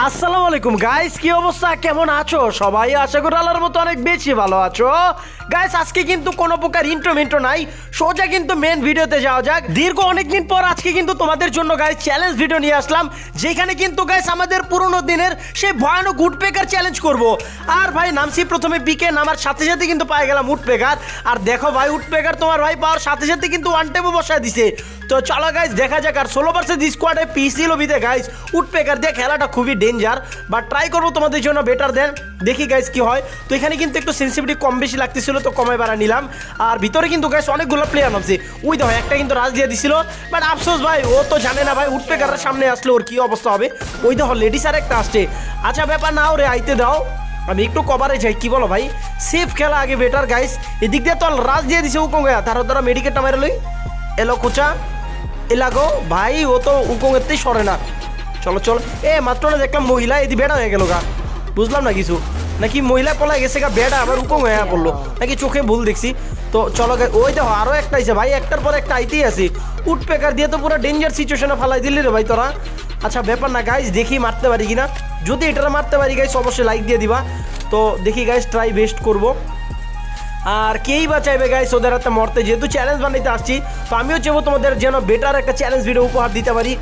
আসসালামু আলাইকুম। গাইস কি অবস্থা? কেমন আছো? সবাই আশা করি আল্লাহর মতো অনেক বেশি ভালো আছো। গাইস আজকে কিন্তু কোনো প্রকার ইন্ট্রো মিন্ট্রো নাই। সোজা কিন্তু মেন ভিডিওতে যাওয়া যাক। দীর্ঘ অনেকদিন পর আজকে কিন্তু তোমাদের জন্য গাইস চ্যালেঞ্জ ভিডিও নিয়ে আসলাম। যেখানে কিন্তু গাইস আমাদের পুরনো দিনের সেই ভয়ানক পেকার চ্যালেঞ্জ করব। আর ভাই, নামছি প্রথমে পিকে নামার সাথে সাথে কিন্তু পায়ে গেলাম পেকার আর দেখো ভাই পেকার তোমার ভাই পাওয়ার সাথে সাথে কিন্তু ওয়ান টেপও বসায় দিছে। তো চলো গাইস দেখা যাক। আর ষোলো পার্সেন্ট স্কোয়াডে পিসি লবিতে গাইস উড পেকার দিয়ে খেলাটা খুবই ডেঞ্জার বা ট্রাই করব তোমাদের জন্য বেটার দেন দেখি গাইস কি হয়। তো এখানে কিন্তু একটু সেন্সিটিভিটি কম বেশি লাগতেছিল, তো কমাই বাড়া নিলাম। আর ভিতরে কিন্তু গাইস অনেকগুলো প্লেয়ার নামছে ওই দেখো, একটা কিন্তু রাজ দিয়ে দিছিল। বাট আফসোস ভাই, ও তো জানে না ভাই উড পেকারের সামনে আসলে ওর কি অবস্থা হবে। ওই দেখো লেডিস আর একটা আসছে। আচ্ছা ব্যাপার নাও রে আইতে দাও। আমি একটু কভারে যাই, কি বলো ভাই? সেফ খেলা আগে বেটার গাইস এদিক দিয়ে তো রাজ দিয়ে দিছে উকং গয়া তার দ্বারা মেডিকেটটা মেরে লই। এলো কোচা এলাগো, ভাই, ও তো উকং এতেই সরে না। চলো চলো। এ, মাত্র না দেখলাম মহিলা, এদি বেড়া হয়ে গেল গা। বুঝলাম না কিছু। নাকি মহিলা পলাই গেছে গা, বেড়া আবার উকং হয়ে পড়ল। নাকি চোখে ভুল দেখছি। তো চলো ওই দেখো আরও একটা আইছে ভাই, একটার পর একটা আইতেই আছে। উড পেকার দিয়ে তো পুরো ডেঞ্জার সিচুয়েশনে ফালাই দিলি রে ভাই তোরা। আচ্ছা ব্যাপার না গাইজ দেখি মারতে পারি কিনা। যদি এটারা মারতে পারি গাইজ অবশ্যই লাইক দিয়ে দিবা। তো দেখি গাইজ ট্রাই বেস্ট করব। আর কেই বা চাইবে গাইস ওদের হাতে মরতে? যেহেতু চ্যালেঞ্জ বানাইতে আসছি, তো আমিও চাইব তোমাদের যেন বেটার একটা চ্যালেঞ্জ ভিডিও উপহার দিতে পারি।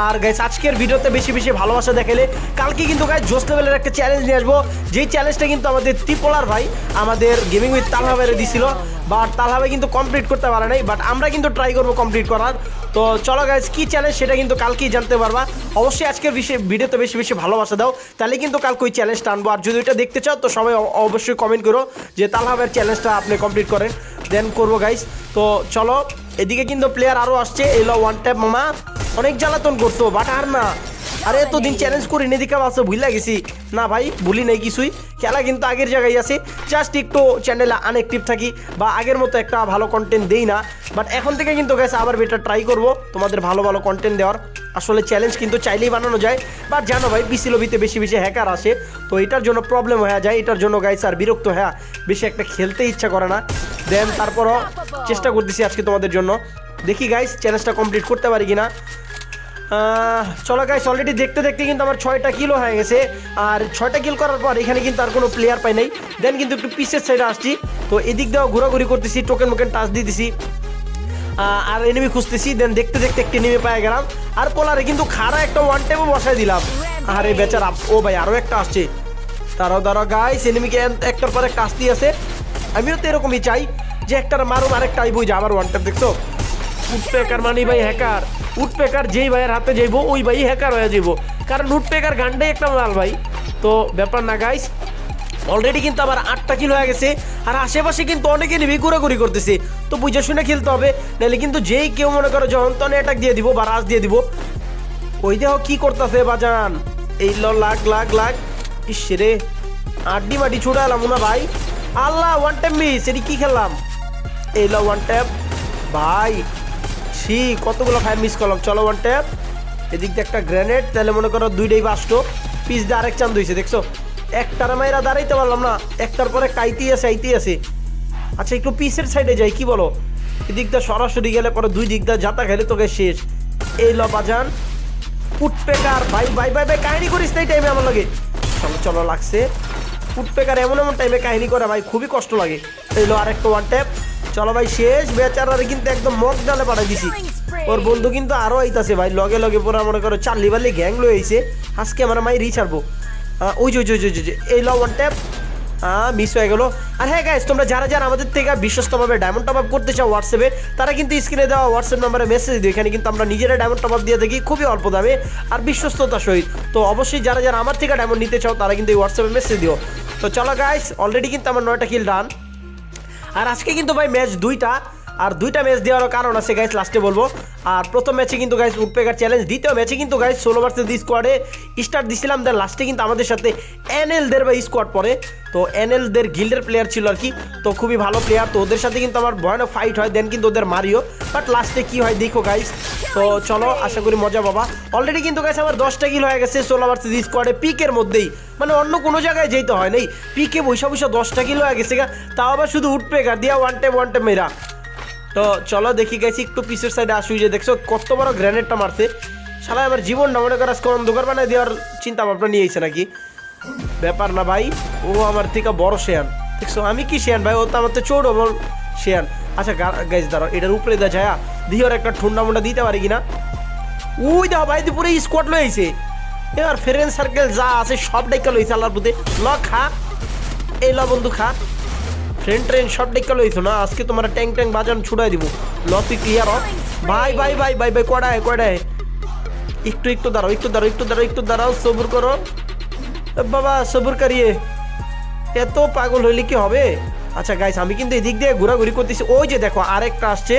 আর গাইস আজকের ভিডিওতে বেশি বেশি ভালোবাসা দেখালে কালকে কিন্তু গাইস জোস লেভেলের একটা চ্যালেঞ্জ নিয়ে আসব। যেই চ্যালেঞ্জটা কিন্তু আমাদের ত্রিপোলার ভাই, আমাদের গেমিং উইথ তালহা বাইরে দিছিল। বাট তালহাবে কিন্তু কমপ্লিট করতে পারে নাই বাট আমরা কিন্তু ট্রাই করব কমপ্লিট করার। তো চলো গাইস কি চ্যালেঞ্জ সেটা কিন্তু কালকেই জানতে পারবা। অবশ্যই আজকের ভিডিওতে বেশি বেশি ভালোবাসা দাও। তাহলে কিন্তু কালকে ওই চ্যালেঞ্জটা আনব। আর যদি ওইটা দেখতে চাও, তো সবাই অবশ্যই কমেন্ট করো যে তালহাবের চ্যালেঞ্জটা আপনি কমপ্লিট করেন। দেন করব গাইস তো চলো, এদিকে কিন্তু প্লেয়ার আরও আসছে, এলো ওয়ান ট্যাপ মামা। অনেক জ্বালাতন করতো বাট আর না। আরে এতদিন চ্যালেঞ্জ করি, এদিকে আছে ভুলে গেছি। না ভাই, ভুলি নেই কিছুই। খেলা কিন্তু আগের জায়গায় আছে। জাস্ট একটু চ্যানেলে আনএক্টিভ থাকি, বা আগের মতো একটা ভালো কন্টেন্ট দেই না। বাট এখন থেকে কিন্তু গেছে আবার বেটার ট্রাই করব, তোমাদের ভালো ভালো কন্টেন্ট দেওয়ার। আসলে চ্যালেঞ্জ কিন্তু চাইলেই বানানো যায়। বাট জানো ভাই পিসি লবিতে বেশি বেশি হ্যাকার আসে। তো এটার জন্য প্রবলেম হয়ে যায়। এটার জন্য গাইস আর বিরক্ত হ্যাঁ বেশি একটা খেলতে ইচ্ছা করে না। দেন তারপরও চেষ্টা করতেছি আজকে তোমাদের জন্য। দেখি গাইস চ্যালেঞ্জটা কমপ্লিট করতে পারি কিনা। চলো গাইস অলরেডি দেখতে দেখতে কিন্তু আমার ছয়টা কিলো হয়ে গেছে। আর ছয়টা কিল করার পর এখানে কিন্তু আর কোনো প্লেয়ার পাই নাই। দেন কিন্তু একটু পিসের সাইডে আসছি। তো এদিক দিয়েও ঘোরাঘুরি করতেছি টোকেন মোকেন টাচ দিয়ে দিছি। আর এনিমি খুঁজতেছি। দেন দেখতে দেখতে একটি নেমে পায়ে গেলাম। আর পোলারে কিন্তু খাড়া একটা ওয়ান টেপও বসাই দিলাম। আরে বেচার, ও ভাই আরও একটা আসছে। তারাও দাঁড়াও গাইস এনিমিকে একটার পর একটা আসতেই আছে। আমিও তো এরকমই চাই যে একটার মারুম, আরেকটা আইবই যে আমার ওয়ান টেপ দেখছ? মানি ভাই হ্যাকার উডপেকার যেই ভাইয়ের হাতে যাইবো, ওই ভাই হ্যাকার হয়ে যাইবো। কারণ উডপেকার গানটাই একটা মাল ভাই। তো ব্যাপার না গাইস অলরেডি কিন্তু আবার আটটা কিল হয়ে গেছে। আর আশেপাশে কিন্তু অনেকে নিবি ঘোরাঘুরি করতেছে। তো বুঝে শুনে খেলতে হবে। নাহলে কিন্তু যেই কেউ মনে করো যখন তনে অ্যাটাক দিয়ে দিব বা রাজ দিয়ে দিব, ওই দেহ কি করতেছে বাজান এই ল, লাগ লাগ লাগ। ইস রে, আড্ডি মাটি ছুটে এলাম না ভাই। আল্লাহ ওয়ান টাইম মিস এটি কি খেললাম? এই ল ওয়ান ট্যাপ ভাই ছি কতগুলো ফায়ার মিস করলাম। চলো ওয়ান ট্যাপ এদিক দিয়ে একটা গ্রেনেড তাহলে মনে করো দুইটাই বাসটো পিস দিয়ে আরেক চান্দ হয়েছে দেখছ? একটার মাইরা দাঁড়াইতে পারলাম না। একটার পরে কাইতেই আছে, আইতেই আছে। আচ্ছা একটু পিসের সাইডে যাই, কি বলো? এদিকটা সরাসরি গেলে পরে দুই দিকটা যাতা খেলে তোকে শেষ। এই ল উঠপেকার ভাই ভাই ভাই ভাই, কাহিনি করিস এই টাইমে আমার লাগে। চলো চলো, লাগছে। উঠপেকার এমন এমন টাইমে কাহিনি করে, ভাই, খুবই কষ্ট লাগে। এই লো আরেকটা ওয়ান ট্যাপ চলো ভাই শেষ। বেচারারে কিন্তু একদম মগ ডালে পাঠাই দিছি। ওর বন্ধু কিন্তু আরও আইতাছে ভাই। লগে লগে পুরো মনে করো চাল্লি বাল্লি গ্যাং লয়ে আইছে। আজকে আমার মাই রিচ আরবো আহ, ওই যে ওই যে, ওই এই ল ওয়ান ট্যাপ হ্যাঁ মিস হয়ে গেল। আর হ্যাঁ গাইস তোমরা যারা যারা আমাদের থেকে বিশ্বস্তভাবে ডায়মন্ড টপ আপ করতে চাও হোয়াটসঅ্যাপে তারা কিন্তু স্ক্রিনে দেওয়া হোয়াটসঅ্যাপ নাম্বারে মেসেজ দিও। এখানে কিন্তু আমরা নিজেরা ডায়মন্ড টপ আপ দিয়ে থাকি খুবই অল্প দামে আর বিশ্বস্ততা সহিত। তো অবশ্যই যারা যারা আমার থেকে ডায়মন্ড নিতে চাও তারা কিন্তু এই হোয়াটসঅ্যাপে মেসেজ দিও। তো চলো গাইস অলরেডি কিন্তু আমার নয়টা কিল ডান আর আজকে কিন্তু ভাই ম্যাচ দুইটা। আর দুইটা ম্যাচ দেওয়ারও কারণ আছে গাইস লাস্টে বলব। আর প্রথম ম্যাচে কিন্তু গাইস উডপেকার চ্যালেঞ্জ দ্বিতীয় ম্যাচে কিন্তু গাইস ষোলো ভার্সেস স্কোয়াডে স্টার্ট দিছিলাম দেন লাস্টে কিন্তু আমাদের সাথে এনএলদের বা স্কোয়াড পরে তো এনএলদের গিল্ডের প্লেয়ার ছিল আর কি। তো খুবই ভালো প্লেয়ার তো ওদের সাথে কিন্তু আমার ভয়ানক ফাইট হয় দেন কিন্তু ওদের মারিও। বাট লাস্টে কি হয়, দেখো গাইস তো চলো, আশা করি মজা বাবা অলরেডি কিন্তু গাইস আমার দশটা কিল হয়ে গেছে ষোলো ভার্সেস স্কোয়াডে পিকের মধ্যেই। মানে অন্য কোনো জায়গায় যেতে হয় নাই। পিকে বৈশা বৈশা দশটা কিলো হয়ে গেছে গা। তাও আবার শুধু উঠপেকার দিয়া ওয়ান টাইম ওয়ান টাইম মেরা। তো চলো দেখি গেছি একটু পিসের সাইডে আসুই যে দেখছ, কত বড় গ্রেনেডটা মারছে। শালা, এবার জীবনটা মনে কর আজকে অন্ধকার বানায় দেওয়ার চিন্তা ভাবনা নিয়ে এসে নাকি? ব্যাপার না ভাই, ও আমার থেকে বড় শেয়ান। দেখছ, আমি কি শেয়ান ভাই? ও তো আমার তো চৌড় বল শেয়ান। আচ্ছা গাইজ দাঁড়াও, এটার উপরে দা যায় দিয়ে ওর একটা ঠুন্ডা মুন্ডা দিতে পারি কিনা? ওই দাও ভাই পুরো স্কোয়াড লইছে এবার ফ্রেন্ড সার্কেল যা আছে সব ডাইকা লইছে আল্লাহর পুতে ল, খা। এই ল, বন্ধু, খা। ফ্রেন্ড ট্রেন সব ডাইকা লইছো না? আজকে তোমার ট্যাং ট্যাং বাজান ছুড়াই দিব। ল তুই ক্লিয়ার হ ভাই ভাই ভাই ভাই ভাই, কড়ায় কড়ায়। একটু একটু দাঁড়াও একটু দাঁড়াও একটু দাঁড়াও একটু দাঁড়াও, সবুর করো। বাবা, সবুর করিয়ে। এত পাগল হইলে কি হবে? আচ্ছা গাইস আমি কিন্তু এদিক দিয়ে ঘোরাঘুরি করতেছি। ওই যে দেখো, আরেকটা আসছে।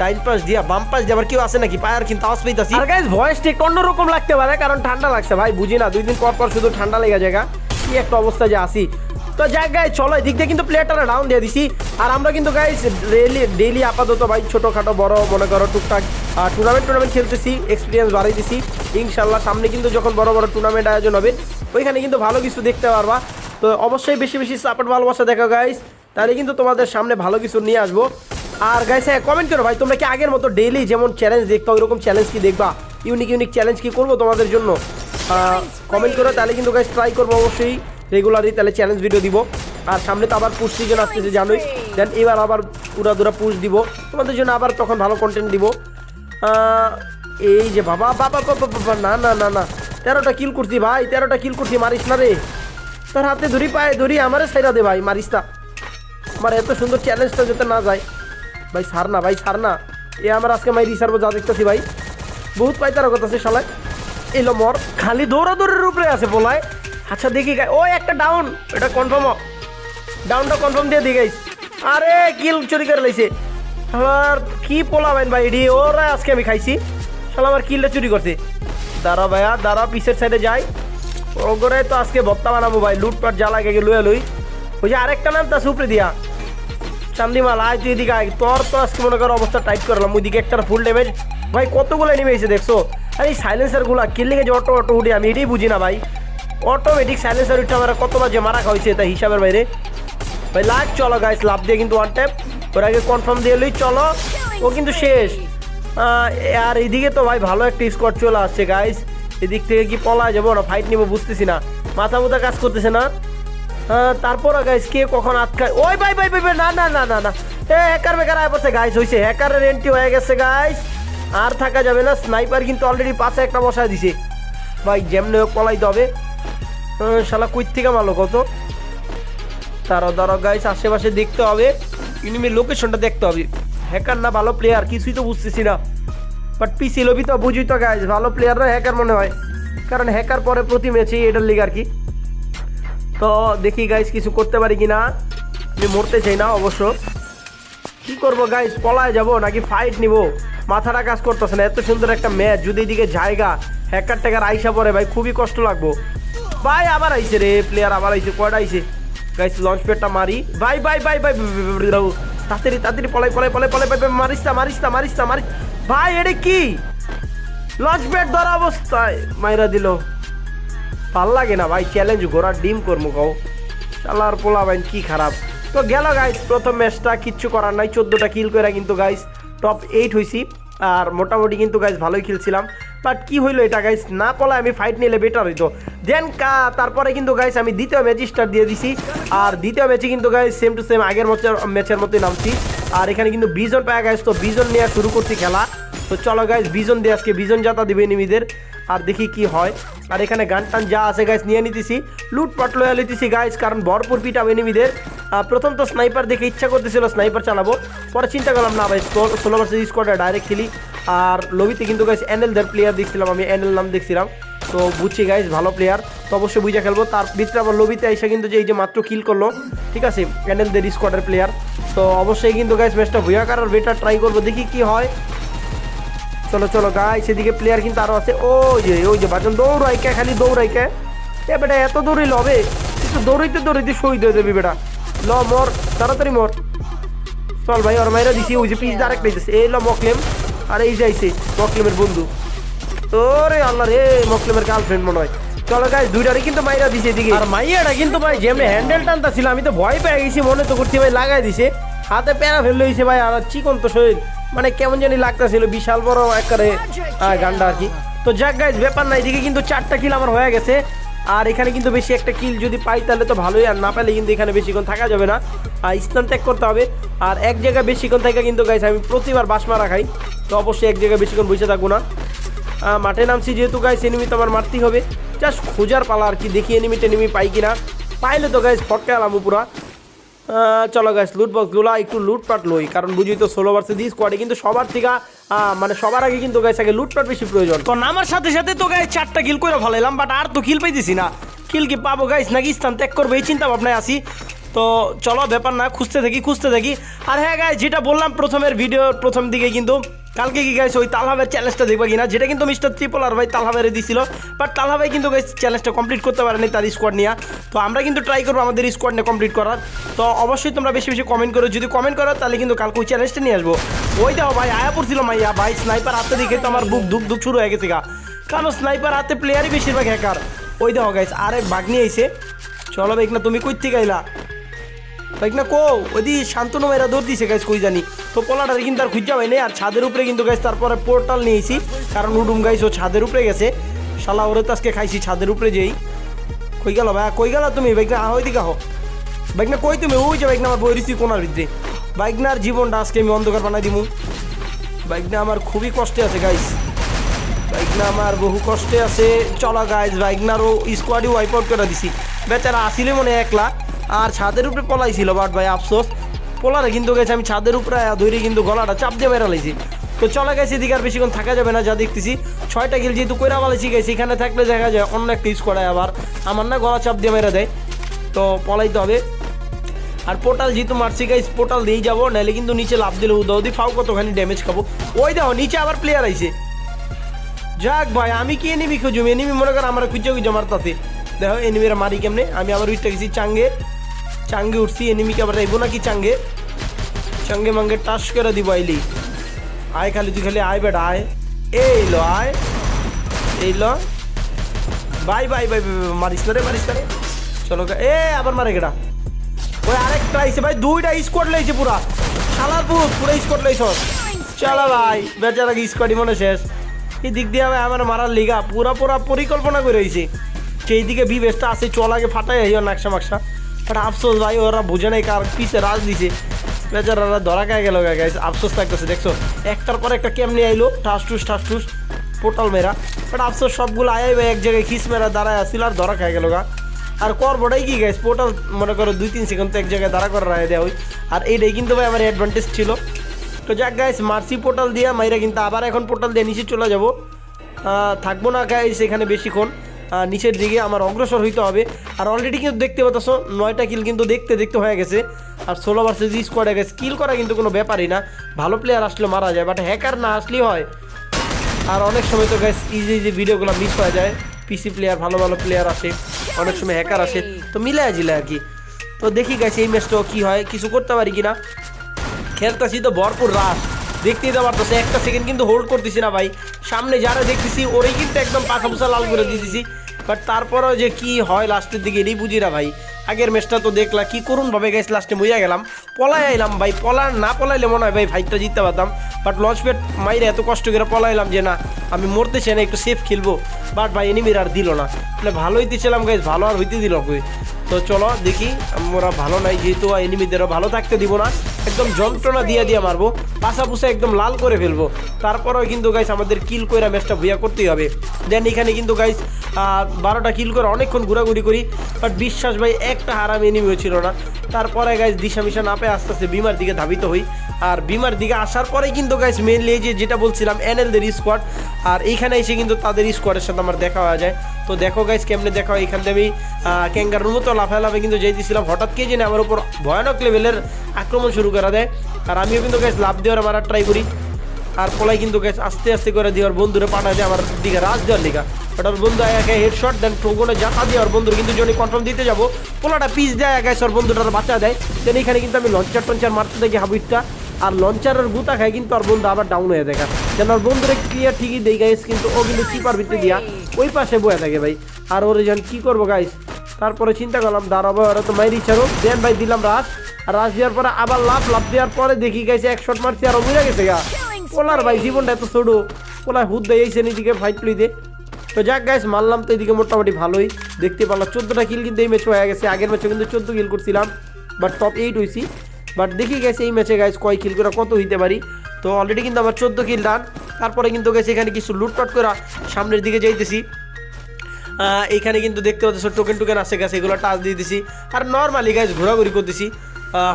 ডাইন পাশ দিয়া, বাম পাশ দিয়ে আবার কেউ আসে নাকি? পায়ার কিন্তু আওয়াজ পাইতাছি। আর গাইস ভয়েসটা একটু অন্যরকম লাগতে পারে, কারণ ঠান্ডা লাগছে। ভাই বুঝি না দুই দিন পর পর শুধু ঠান্ডা লেগে জায়গা কি একটা অবস্থা যে আসি তো যাক গাই চলো, এদিক দিয়ে কিন্তু প্লেয়ারটা ডাউন দিয়ে দিছি। আর আমরা কিন্তু গাইস ডেইলি ডেইলি আপাতত ভাই, ছোটোখাটো, বড়, মনে করো, টুকটাক টুর্নামেন্ট টুর্নামেন্ট খেলতেছি এক্সপিরিয়েন্স বাড়াই দিছি। ইনশাল্লাহ সামনে কিন্তু যখন বড় বড় টুর্নামেন্ট আয়োজন হবে, ওইখানে কিন্তু ভালো কিছু দেখতে পারবা। তো অবশ্যই বেশি বেশি সাপোর্ট ভালোবাসা দেখো গাইস তাহলে কিন্তু তোমাদের সামনে ভালো কিছু নিয়ে আসব। আর গাইস হ্যাঁ কমেন্ট করো ভাই, তোমরা কি আগের মতো ডেইলি যেমন চ্যালেঞ্জ দেখতে, ওইরকম চ্যালেঞ্জ কি দেখবা? ইউনিক ইউনিক চ্যালেঞ্জ কি করব তোমাদের জন্য? কমেন্ট করো, তাহলে কিন্তু গাইস ট্রাই করব অবশ্যই। রেগুলারলি তাহলে চ্যালেঞ্জ ভিডিও দিব। আর সামনে তো আবার পুশ সিজন আসতেছে জানোই। দেন এবার আবার পুরা দুরা পুশ দিব। তোমাদের জন্য আবার তখন ভালো কন্টেন্ট দিব। এই যে বাবা বাবা বাবা বাবা না না না না। তেরোটা কিল করছি ভাই তেরোটা কিল করছি মারিস না রে। তোর হাতে ধরি পায়ে ধরি আমারে সাইরা দে ভাই মারিস না। আমার এত সুন্দর চ্যালেঞ্জটা যাতে না যায়। ভাই সার না ভাই সার না। এ আমার আজকে মাই রিসার্ভ যা দেখতেছি ভাই। বহুত পাইতার কথা আছে শালায়। এলো মর। খালি দৌড়াদৌড়ের উপরে আছে বলায়। আচ্ছা দেখি ও, একটা ডাউন এটা কনফার্ম ডাউনটা কনফার্ম দিয়ে দিয়ে গাইস আরে কিল চুরি করে লাইছে। আমার কি পোলাবেন ভাই এডি ওরা, আজকে আমি খাইছি। শালা, আমার কিলটা চুরি করছে। দাঁড়া ভাইয়া, দাঁড়া পিসের সাইডে যাই। ওগরে তো আজকে ভত্তা বানাবো ভাই, লুটপাট জ্বালা গেগে লুয়ে লুই। ওই যে আরেকটা নাম তা সুপরে দিয়া। চান্দিমাল, আয় তুই এদিকে আয়। তোর তো আজকে মনে করো অবস্থা টাইট করলাম ওইদিকে একটা ফুল ড্যামেজ ভাই, কতগুলো নেমে এসে দেখছ? আর, এই সাইলেন্সারগুলো কিনলে যে অটো অটো উঠে, আমি এটাই বুঝি না ভাই। অটোমেটিক সাইলেন্সার উঠে আমার কতবার যে মারা খাওয়াইছে তা হিসাবের বাইরে। ভাই লাগ চলো গাইস লাভ দিয়ে কিন্তু ওয়ান ট্যাপ ওর আগে কনফার্ম দিয়ে লই চলো। ও কিন্তু শেষ। আর এদিকে তো ভাই ভালো একটা স্কোয়াড চলে আসছে গাইস এদিক থেকে কি পলা যাব না ফাইট নিবো বুঝতেছি না। মাথা মুথা কাজ করতেছে না। তারপর গাইস কে কখন আটকায় ওই ভাই ভাই ভাই না না না না না। এ হ্যাকার বেকার আয় পড়ছে গাইস হয়েছে হ্যাকারের এন্ট্রি হয়ে গেছে গাইস আর থাকা যাবে না স্নাইপার কিন্তু অলরেডি পাশে একটা বসায় দিছে। ভাই যেমনি হোক পলাইতে হবে। আহ, শালা কুইত থেকে মালো কত? তারা ধরো গাইস আশেপাশে দেখতে হবে। ইনিমির লোকেশনটা দেখতে হবে। হ্যাকার না ভালো প্লেয়ার কিছুই তো বুঝতেছি না। বাট পিসি লবি তো বুঝি তো গাইস ভালো প্লেয়াররা হ্যাকার মনে হয়। কারণ হ্যাকার পরে প্রতি ম্যাচেই এটার লিগ আর কি। তো দেখি গাইস কিছু করতে পারি কি না আমি মরতে চাই না অবশ্য। কি করব গাইস পলায় যাব নাকি ফাইট নিব? মাথাটা কাজ করতেছে না, এত সুন্দর একটা ম্যাচ যদি এদিকে জায়গা হ্যাকার ট্যাকার আইসা পরে ভাই, খুবই কষ্ট লাগবো। ভাই, আবার আইছে রে প্লেয়ার আবার আইছে, কয়টা আইছে? গাইস লঞ্চ প্যাডটা মারি। ভাই ভাই ভাই ভাই তাড়াতাড়ি তাড়াতাড়ি, পলাই পলাই পলাই পলাই, ভাই মারিস মারিস মারিস না মারিস। ভাই, এটা কি? লঞ্চ প্যাড ধরা অবস্থায় মাইরা দিল। ভালো লাগে না, ভাই চ্যালেঞ্জ ঘোড়ার ডিম করব কও। চালার পোলা ভাই কি খারাপ। তো গেল গাইস প্রথম ম্যাচটা কিচ্ছু করার নাই, চোদ্দোটা কিল করে কিন্তু গাইস টপ এইট হয়েছি আর মোটামুটি কিন্তু গাইস ভালোই খেলছিলাম। বাট কি হইল এটা গাইস না পলায় আমি ফাইট নিলে বেটার হইতো। দেন কা, তারপরে কিন্তু গাইস আমি দ্বিতীয় ম্যাচ স্টার্ট দিয়ে দিছি। আর দ্বিতীয় ম্যাচে কিন্তু গাইস সেম টু সেম আগের ম্যাচের ম্যাচের মতোই নামছি। আর এখানে কিন্তু বিজন পায় গাইস তো বিজন নিয়ে শুরু করছি খেলা। তো চলো গাইস বিজন দিয়ে আজকে বিজন যাতা দিবে এনিমিদের। আর দেখি কি হয়। আর এখানে গান টান যা আছে গাইস নিয়ে নিতেছি। লুটপাট লয়া লিতেছি গাইস কারণ ভরপুর পিটাব এনিমিদের। প্রথম তো স্নাইপার দেখে ইচ্ছা করতেছিল স্নাইপার চালাবো। পরে চিন্তা করলাম, না ভাই ষোলো বছর স্কোয়াডে ডাইরেক্ট খেলি। আর লবিতে কিন্তু গাইস এনএলদের প্লেয়ার দেখছিলাম, আমি এনএল নাম দেখছিলাম। তো বুঝছি গাইস ভালো প্লেয়ার তো অবশ্যই বুঝা খেলব। তার ভিতরে আবার লবিতে এসে কিন্তু যে এই যে মাত্র কিল করল, ঠিক আছে? এনএলদের স্কোয়াডের প্লেয়ার তো অবশ্যই কিন্তু গাইস ম্যাচটা ভুয়া করার বেটার ট্রাই করব, দেখি কি হয়। চলো চলো গাই সেদিকে প্লেয়ার কিন্তু আরও আছে। ওই যে ওই যে বাজন দৌড়াইকে, খালি দৌড়াইকে। এ বেটা, এত দৌড়িল হবে কিন্তু দৌড়াইতে দৌড়াইতে শহীদ হয়ে যাবি বেটা। ল, মর, তাড়াতাড়ি মর। চল ভাই, ওর মাইরা দিছি, ওই যে পিস ডাইরেক্ট পেয়েছে এই ল, মকলেম। আর এই যাইছে মকলেমের বন্ধু। ওরে আল্লাহ রে, মকলেমের গার্লফ্রেন্ড মনে হয়। চলো গাইস দুইটারে কিন্তু মাইরা দিছে এদিকে। আর মাইয়াটা কিন্তু ভাই যেমনি হ্যান্ডেল টানতা ছিল আমি তো ভয় পেয়ে গেছি, মনে তো করছি ভাই লাগাই দিছে। হাতে প্যারা ফেললে হয়েছে ভাই, আর চিকন তো শরীর। মানে কেমন জানি লাগতেছিল, বিশাল বড় একারে গান্ডা আর কি। তো যাক গাইজ ব্যাপার না এদিকে কিন্তু চারটা কিল আমার হয়ে গেছে। আর এখানে কিন্তু বেশি একটা কিল যদি পাই তাহলে তো ভালোই, আর না পাইলে কিন্তু এখানে বেশিক্ষণ থাকা যাবে না। আর স্থান ত্যাগ করতে হবে। আর এক জায়গায় বেশিক্ষণ থেকে কিন্তু গাইছে আমি প্রতিবার বাস মারা খাই। তো অবশ্যই এক জায়গায় বেশিক্ষণ বসে থাকব না। মাঠে নামছি যেহেতু গাইজ এনিমি তো আমার মারতেই হবে। জাস্ট খোঁজার পালা আর কি, দেখি এনিমি টেনিমি পাই কিনা। পাইলে তো গাইজ ফটকে আলাম পুরা। চলো লুট বক্সগুলো একটু লুটপাট লই, কারণ বুঝি তো ষোলো ভার্সেস দি স্কোয়াডে কিন্তু সবার থেকে মানে সবার আগে কিন্তু গাইস আগে লুটপাট বেশি প্রয়োজন। তো নামার সাথে সাথে তো গাইস চারটা কিল করে ভালো এলাম বাট আর তো কিল পাইতেছি না। কিল কি পাবো গাইস নাকি স্থান ত্যাগ করব, এই চিন্তা ভাবনায় আসি তো চলো, ব্যাপার না, খুঁজতে থাকি খুঁজতে থাকি। আর হ্যাঁ গাইস যেটা বললাম প্রথমের ভিডিও প্রথম দিকে কিন্তু কালকে কি গাইস ওই তালহাবের চ্যালেঞ্জটা দেখবা কিনা? যেটা কিন্তু মিস্টার ত্রিপল আর ভাই তালহাবের দিছিল। বাট তালহা ভাই কিন্তু গাইস চ্যালেঞ্জটা কমপ্লিট করতে পারেনি তার স্কোয়াড নিয়ে। তো আমরা কিন্তু ট্রাই করব আমাদের স্কোয়াড নিয়ে কমপ্লিট করার। তো অবশ্যই তোমরা বেশি বেশি কমেন্ট করো। যদি কমেন্ট করো, তাহলে কিন্তু কালকে ওই চ্যালেঞ্জটা নিয়ে আসব। ওই দেখো ভাই আয়া পড়ছিল মাইয়া। ভাই স্নাইপার হাতে দেখে তো আমার বুক ধুক ধুক শুরু হয়ে গেছে গা। কারণ স্নাইপার হাতে প্লেয়ারই বেশিরভাগ হ্যাকার ওই দেখো গাইস আরেক বাঘ নিয়ে চলো ভাই না তুমি কই থেকে আইলা। বাইক না কো ওই শান্তনু মেয়েরা দৌড় দিছে গাইস কই জানি। তো পোলাটারে কিন্তু আর খুঁজা পাই আর ছাদের উপরে কিন্তু গাইস তারপরে পোর্টাল নিয়েছি কারণ উডুম গাইস ও ছাদের উপরে গেছে। শালা, ওরে তো আজকে খাইছি, ছাদের উপরে যেই। কই গেল ভাই কই গেল তুমি? বাইক না, আহ, ওইদিকে আহ। বাইক না, কই তুমি? ওই যে বাইক না, আমার বই রিসি কোনার ভিতরে। বাইক না, আর জীবনটা আজকে আমি অন্ধকার বানাই দিমু। বাইক না, আমার খুবই কষ্টে আছে গাইস বাইক না, আমার বহু কষ্টে আছে। চলা গাইজ বাইক নারও স্কোয়াডই ওয়াইপ আউট করে দিছি। বেচারা আসিলে মনে একলা আর ছাদের উপরে পলাইছিল বাট ভাই আফসোস। পোলারে কিন্তু গেছে, আমি ছাদের উপরে ধরে কিন্তু গলাটা চাপ দিয়ে মেরা লাইছি। তো চলে গেছে এদিকে আর বেশিক্ষণ থাকা যাবে না, যা দেখতেছি। ছয়টা গিল যেহেতু কইরা পালাইছি গেছি, এখানে থাকলে দেখা যায় অন্য একটা স্কোয়াডে আবার। আমার না গলা চাপ দিয়ে মেরা দেয়। তো পলাইতে হবে। আর পোর্টাল যেহেতু মারছি গাইস পোর্টাল দিয়েই যাব নাহলে কিন্তু নিচে লাভ দিলে উদাউদি ফাও কতখানি ড্যামেজ খাব। ওই দেখো, নিচে আবার প্লেয়ার আইছে। যাক ভাই, আমি কি এনিমি খুঁজুম? এনিমি মনে কর, আমার খুঁজে খুঁজে আমার তাতে দেখো এনিমিরা মারি কেমনে? আমি আবার উঠতে গেছি চাঙ্গে। চাঙ্গে উঠছি এনিমিকে আবার রাইবো নাকি চাঙ্গে? চাঙ্গে মাঙ্গে টাস করে দিব আইলি। আয় খালি, তুই খালি আয় বেটা, আয়। এই লো, আয়। এই লো। বাই বাই বাই মারিস না রে, মারিস না রে। চলো এ, আবার মারে গেটা। ওই আরেকটা আইছে ভাই, দুইটা স্কোয়াড লাইছে পুরা। শালার পুরো পুরো স্কোয়াড লাইছ। চলো ভাই, বেচারা স্কোয়াডই মনে শেষ। এই দিক দিয়ে ভাই আমার মারার লিগা পুরা পুরা পরিকল্পনা করে রয়েছে সেই দিকে বিবেশটা আছে, চল আগে ফাটাই নাকশা মাকশা বাট আফসোস ভাই ওরা বুঝে নাই কার পিছে রাজ দিছে বেচারারা ধরা খায় গেল গাইস আফসোস থাকতেছে দেখছ একটার পর একটা কেমনি আইলো ঠাস টুস ঠাস টুস পোর্টাল মেরা বাট আফসোস সবগুলো আয় ভাই এক জায়গায় খিস মেরা দাঁড়ায় আসছিল আর ধরা খায় গেল গা আর করবোটাই কি গাইস পোর্টাল মনে করো দুই তিন সেকেন্ড তো এক জায়গায় দাঁড়া করে রায় দেওয়া ওই আর এইটাই কিন্তু ভাই আমার অ্যাডভান্টেজ ছিল তো যাক গাইস মার্সি পোর্টাল দিয়া মাইরা কিন্তু আবার এখন পোর্টাল দিয়ে নিচে চলে যাব থাকব না গাইস এখানে বেশিক্ষণ নিচের দিকে আমার অগ্রসর হইতে হবে। আর অলরেডি কিন্তু দেখতে পাচ্ছ নয়টা কিল কিন্তু দেখতে দেখতে হয়ে গেছে। আর ষোলো ভার্সেস স্কোয়াডে গেছে কিল করা কিন্তু কোনো ব্যাপারই না। ভালো প্লেয়ার আসলে মারা যায় বাট হ্যাকার না আসলেই হয়। আর অনেক সময় তো গ্যাস ইজি ইজি ভিডিওগুলো মিস হয়ে যায়। পিসি প্লেয়ার ভালো ভালো প্লেয়ার আসে। অনেক সময় হ্যাকার আসে। তো মিলে জিলে আর কি। তো দেখি গাইস এই ম্যাচটাও কী হয়, কিছু করতে পারি কিনা? খেলতেছি তো ভরপুর রাস দেখতেই তো পারতেছে, একটা সেকেন্ড কিন্তু হোল্ড করতেছি না ভাই। সামনে যারা দেখতেছি, ওরাই কিন্তু একদম পাখা পুসা লাল করে দিতেছি। বাট তারপরেও যে কি হয় লাস্টের দিকে এটাই বুঝি না ভাই। আগের ম্যাচটা তো দেখলা, কি করুন ভাবে গেছে লাস্টে বুঝা গেলাম। পলাই আইলাম ভাই পলা না পলাইলে মনে হয় ভাই ফাইটটা জিততে পারতাম। বাট লঞ্চ প্যাড মাইরে এত কষ্ট করে পলাইলাম যে না, আমি মরতে চাই না, একটু সেফ খেলব। বাট ভাই এনিমির আর দিল না। মানে ভালো হইতেছিলাম গাইজ ভালো আর হইতে দিল কই? তো চলো দেখি, আমরা ভালো নাই, যেহেতু এনিমিদেরও ভালো থাকতে দিব না। একদম যন্ত্রণা দিয়ে দিয়ে মারবো পাশা পুষা একদম লাল করে ফেলব। তারপরেও কিন্তু গাইস আমাদের কিল কইরা ম্যাচটা ভুইয়া করতেই হবে। দেন এখানে কিন্তু গাইস বারোটা কিল করে অনেকক্ষণ ঘোরাঘুরি করি বাট বিশ্বাস ভাই, একটা হারাম এনিমিও ছিল না। তারপরে গাইস দিশা মিশা না পেয়ে আস্তে আস্তে বিমার দিকে ধাবিত হই। আর বিমার দিকে আসার পরে কিন্তু গাইস মেনলি এই যে যেটা বলছিলাম এনএলদের স্কোয়াড আর এইখানে এসে কিন্তু তাদের স্কোয়াডের সাথে আমার দেখা হয়ে যায়। তো দেখো গাইস কেমনে দেখা এখান থেকে আমি ক্যাঙ্গার মতো লাফায় লাফে কিন্তু যাইতেছিলাম। হঠাৎ কে জানে আমার উপর ভয়ানক লেভেলের আক্রমণ শুরু করা দেয়। আর আমিও কিন্তু গাইস লাভ দেওয়ার মারার ট্রাই করি। আর পলাই কিন্তু গাইস আস্তে আস্তে করে দেওয়ার বন্ধুরে পাঠায় দেয়, আমার দিকে রাজ দেওয়ার লিগা। ওটার বন্ধু একে হেডশট দেন টোগনে জাতা দিয়ে ওর বন্ধুর কিন্তু যখন কন্ট্রোল দিতে যাব। পোলাটা পিস দেয় গাইস ওর বন্ধুটার বাঁচা দেয়। দেন এখানে কিন্তু আমি লঞ্চার টঞ্চার মারতে দেখি হাবিটটা। আর লঞ্চারের গুতা খায় কিন্তু আর বন্ধু আবার ডাউন হয়ে দেখা যেন ওর বন্ধুরে ক্লিয়ার ঠিকই দেই গাইস কিন্তু ও কিন্তু কিপার ভিতরে দিয়া ওই পাশে বয়ে থাকে ভাই। আর ওর যখন কি করব গাইস তারপরে চিন্তা করলাম দাঁড়াবো ওরা তো মাইরি ছাড়ো দেন ভাই দিলাম রাস আর রাস দেওয়ার পরে আবার লাভ লাভ দেওয়ার পরে দেখি গাইছে এক শট মারছি আর বুঝে গেছে গা। ওলার ভাই জীবনটা এত ছোট। ওলা হুদ দেয় এইসেন এদিকে ফাইট প্লিতে তো যাক গাইস মারলাম তো এদিকে মোটামুটি ভালোই। দেখতে পারলাম চোদ্দোটা কিল কিন্তু এই ম্যাচে হয়ে গেছে। আগের ম্যাচে কিন্তু চোদ্দ কিল করছিলাম। বাট টপ এইট হয়েছি বাট দেখি গেছে এই ম্যাচে গাইস কয় কিল করে কত হইতে পারি? তো অলরেডি কিন্তু আমার চোদ্দ কিল ডান তারপরে কিন্তু গেছে এখানে কিছু লুটপাট করা সামনের দিকে যাইতেছি। এইখানে কিন্তু দেখতে পাচ্ছ টোকেন টোকেন আছে গেছে এগুলো টাচ দিয়ে দিছি। আর নর্মালি গাইজ ঘোরাঘুরি করতেছি।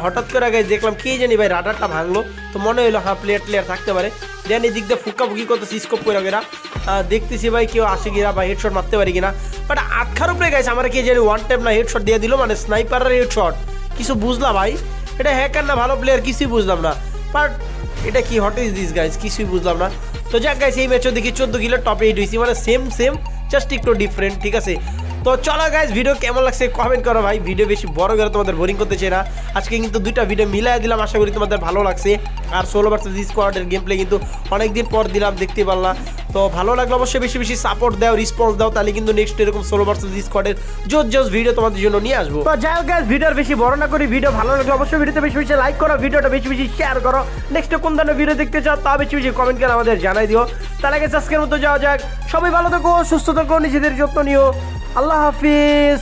হঠাৎ করে গাইজ দেখলাম, কে জানি ভাই রাডারটা ভাঙলো। তো মনে হলো হ্যাঁ প্লেয়ার প্লেয়ার থাকতে পারে। দেন এই দিক দিয়ে ফুকাফুকি করতেছি স্কোপ করে গেরা। দেখতেছি ভাই কেউ আসে কিনা বা হেডশট মারতে পারি কিনা। বাট আটখার উপরে গাইছে আমার কে জানি ওয়ান টাইম না হেডশট দিয়ে দিল মানে স্নাইপারের হেডশট কিছু বুঝলাম ভাই? এটা হ্যাকার না, ভালো প্লেয়ার কিছুই বুঝলাম না। বাট এটা কি হট ইজ দিস গাইজ কিছুই বুঝলাম না। তো যাক গাইজ এই ম্যাচও দেখি, চোদ্দ কিলো টপ এইট হয়েছি মানে সেম সেম জাস্ট একটু ডিফারেন্ট ঠিক আছে? তো চলো গাইজ ভিডিও কেমন লাগছে কমেন্ট করো ভাই। ভিডিও বেশি বড় করে তোমাদের বোরিং করতে চাই না। আজকে কিন্তু দুইটা ভিডিও মিলাই দিলাম, আশা করি তোমাদের ভালো লাগছে। আর ষোলো ভার্সেস স্কোয়াডের গেম প্লে কিন্তু অনেকদিন পর দিলাম, দেখতে পারলাম তো ভালো লাগল অবশ্যই বেশি বেশি সাপোর্ট দাও রেসপন্স দাও, তাহলে কিন্তু নেক্সট এরকম ষোলো ভার্সেস স্কোয়াডের জোর জোর ভিডিও তোমাদের জন্য নিয়ে আসব। তো যাই হোক ভিডিওর বেশি বড় না করি ভিডিও ভালো লাগলে অবশ্যই ভিডিওতে বেশি বেশি লাইক করো ভিডিওটা বেশি বেশি শেয়ার করো। নেক্সট কোন ধরনের ভিডিও দেখতে চাও তা বেশি বেশি কমেন্ট করে আমাদের জানাই দিও। তার আগে আজকের মতো যাওয়া যাক। সবাই ভালো থাকো, সুস্থ থাকো, নিজেদের যত্ন নিও। আল্লাহ হাফিজ।